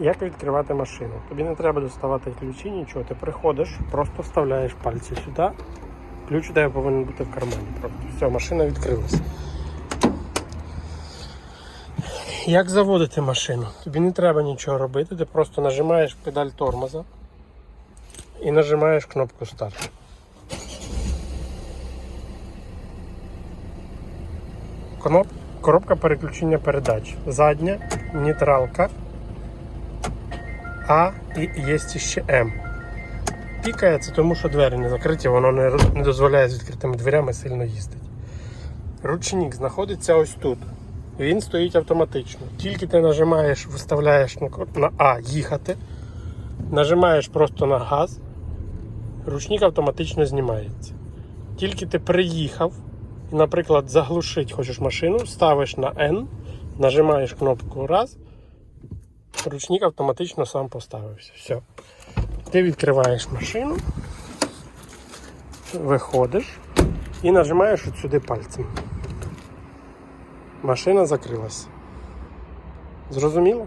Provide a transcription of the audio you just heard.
Як відкривати машину? Тобі не треба доставати ключі, нічого. Ти приходиш, просто вставляєш пальці сюди. Ключ у тебе повинен бути в кармані. Просто все, машина відкрилася. Як заводити машину? Тобі не треба нічого робити, ти просто нажимаєш педаль тормоза і нажимаєш кнопку старт. Коробка переключення передач. Задня, нейтралка. А і є ще М. Пікає тому, що двері не закриті, воно не, не дозволяє з відкритими дверями сильно їздити. Ручник знаходиться ось тут. Він стоїть автоматично. Тільки ти нажимаєш, виставляєш на, А їхати, нажимаєш просто на газ, ручник автоматично знімається. Тільки ти приїхав наприклад, заглушить хочеш машину, ставиш на N, нажимаєш кнопку раз, ручник автоматично сам поставився. Все. Ти відкриваєш машину, виходиш і нажимаєш от сюди пальцем. Машина закрилась. Зрозуміло?